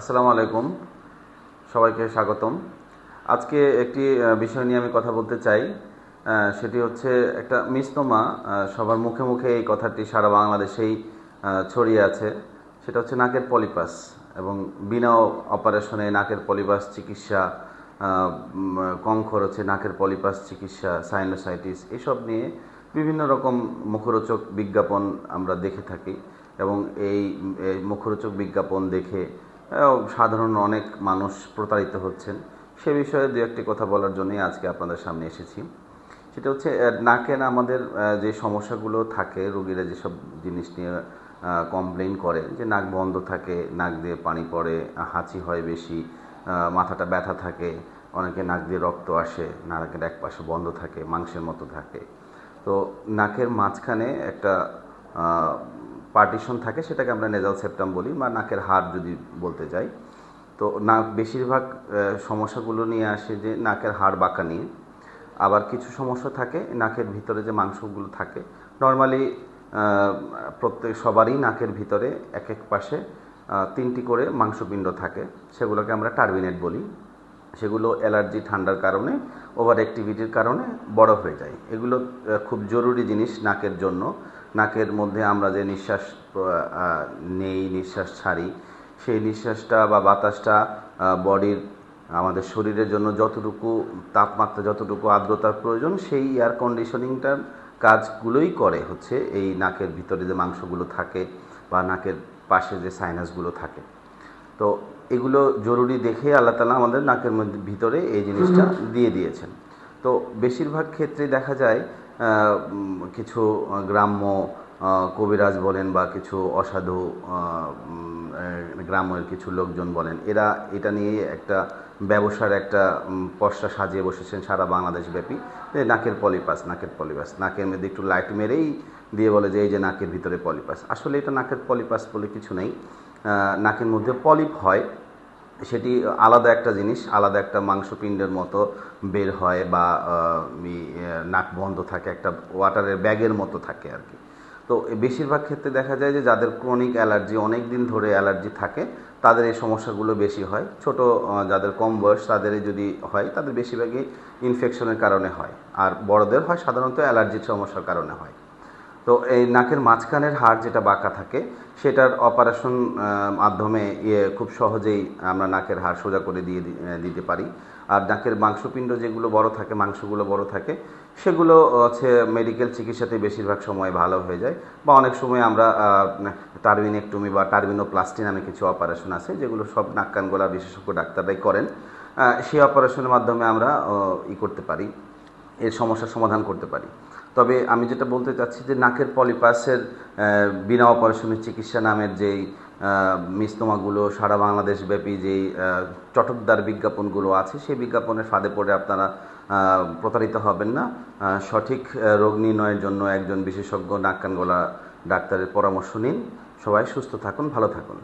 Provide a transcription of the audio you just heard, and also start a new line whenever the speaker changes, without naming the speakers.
আসসালামু আলাইকুম। সবাইকে স্বাগতম। আজকে একটি বিষয় নিয়ে আমি কথা বলতে চাই। সেটি হচ্ছে একটা মিস্তমা সবার মুখে মুখে এই কথাটি সারা বাংলাদেশেই ছড়িয়ে আছে। সেটা হচ্ছে নাকের পলিপাস এবং বিনা অপারেশনে নাকের পলিপাস চিকিৎসা কম খরচে নাকের পলিপাস চিকিৎসা সাইনোসাইটিস এসব নিয়ে বিভিন্ন রকম মুখরোচক বিজ্ঞাপন আমরা দেখে থাকি এবং এই মুখরোচক বিজ্ঞাপন দেখে সাধারণ অনেক মানুষ প্রতারিত হচ্ছেন। সে বিষয়ে দু একটি কথা বলার জন্যই আজকে আপনাদের সামনে এসেছি। সেটা হচ্ছে নাকের আমাদের যে সমস্যাগুলো থাকে, রোগীরা যেসব জিনিস নিয়ে কমপ্লেন করে, যে নাক বন্ধ থাকে, নাক দিয়ে পানি পড়ে, হাঁচি হয় বেশি মাথাটা ব্যথা থাকে, অনেকে নাক দিয়ে রক্ত আসে, নাকের এক পাশে বন্ধ থাকে, মাংসের মতো থাকে। তো নাকের মাঝখানে একটা পার্টিশন থাকে, সেটাকে আমরা নেজাল সেপ্টাম বলি বা নাকের হাড় যদি বলতে যাই। তো নাক বেশিরভাগ সমস্যাগুলো নিয়ে আসে যে নাকের হাড় বাঁকা নিয়ে। আবার কিছু সমস্যা থাকে, নাকের ভিতরে যে মাংসগুলো থাকে। নর্মালি প্রত্যেক, সবারই নাকের ভিতরে এক এক পাশে তিনটি করে মাংসপিণ্ড থাকে। সেগুলোকে আমরা টার্বিনেট বলি। সেগুলো অ্যালার্জি ঠান্ডার কারণে, ওভার অ্যাক্টিভিটির কারণে বড় হয়ে যায়। এগুলো খুব জরুরি জিনিস নাকের জন্য। নাকের মধ্যে আমরা যে নিঃশ্বাস নেই নিঃশ্বাস ছাড়ি সেই নিঃশ্বাসটা বা বাতাসটা বডির আমাদের শরীরের জন্য যতটুকু তাপমাত্রা যতটুকু আর্দ্রতার প্রয়োজন সেই এয়ার কন্ডিশনিংটার কাজগুলোই করে হচ্ছে এই নাকের ভিতরে যে মাংসগুলো থাকে বা নাকের পাশে যে সাইনাসগুলো থাকে। তো এগুলো জরুরি দেখে আল্লাহ তালা আমাদের নাকের মধ্যে ভিতরে এই জিনিসটা দিয়ে দিয়েছেন। তো বেশিরভাগ ক্ষেত্রে দেখা যায় কিছু গ্রাম্য কবিরাজ বলেন বা কিছু অসাধু গ্রামের কিছু লোকজন বলেন, এরা এটা নিয়ে একটা ব্যবসার একটা পসরা সাজিয়ে বসেছেন সারা বাংলাদেশ ব্যাপী। যে নাকের পলিপাস নাকের পলিপাস। নাকের মধ্যে একটু লাইট মেরেই দিয়ে বলে যে, এই যে নাকের ভিতরে পলিপাস। আসলে এটা নাকের পলিপাস বলে কিছু নেই। নাকের মধ্যে পলিপ হয় সেটি আলাদা একটা জিনিস, আলাদা একটা মাংসপিণ্ডের মতো বের হয় বা নাক বন্ধ থাকে, একটা ওয়াটারের ব্যাগের মতো থাকে আর কি। তো বেশিরভাগ ক্ষেত্রে দেখা যায় যে যাদের ক্রনিক অ্যালার্জি অনেক দিন ধরে অ্যালার্জি থাকে, তাদের এই সমস্যাগুলো বেশি হয়। ছোট যাদের কম বয়স, তাদের যদি হয়, তাদের বেশিরভাগই ইনফেকশনের কারণে হয়। আর বড়দের হয় সাধারণত অ্যালার্জির সমস্যার কারণে হয়। তো এই নাকের মাঝখানের হাড় যেটা বাঁকা থাকে, সেটার অপারেশন মাধ্যমে ইয়ে খুব সহজেই আমরা নাকের হাড় সোজা করে দিয়ে দিতে পারি। আর নাকের মাংসপিণ্ড যেগুলো বড় থাকে, মাংসগুলো বড় থাকে, সেগুলো হচ্ছে মেডিকেল চিকিৎসাতে বেশিরভাগ সময় ভালো হয়ে যায়। বা অনেক সময় আমরা টার্বিনেক্টমি বা টার্বিনোপ্লাস্টি নামে কিছু অপারেশন আছে, যেগুলো সব নাক, কান, গলা বিশেষজ্ঞ ডাক্তাররাই করেন। সেই অপারেশনের মাধ্যমে আমরা ই করতে পারি, এর সমস্যার সমাধান করতে পারি। তবে আমি যেটা বলতে চাচ্ছি যে নাকের পলিপাসের বিনা অপারেশনের চিকিৎসা নামের যেই মিস্তমাগুলো, সারা বাংলাদেশ ব্যাপী যেই চটকদার বিজ্ঞাপনগুলো আছে, সেই বিজ্ঞাপনের ফাঁদে পড়ে আপনারা প্রতারিত হবেন না। সঠিক রোগ নির্ণয়ের জন্য একজন বিশেষজ্ঞ নাক কান গলা ডাক্তারের পরামর্শ নিন। সবাই সুস্থ থাকুন, ভালো থাকুন।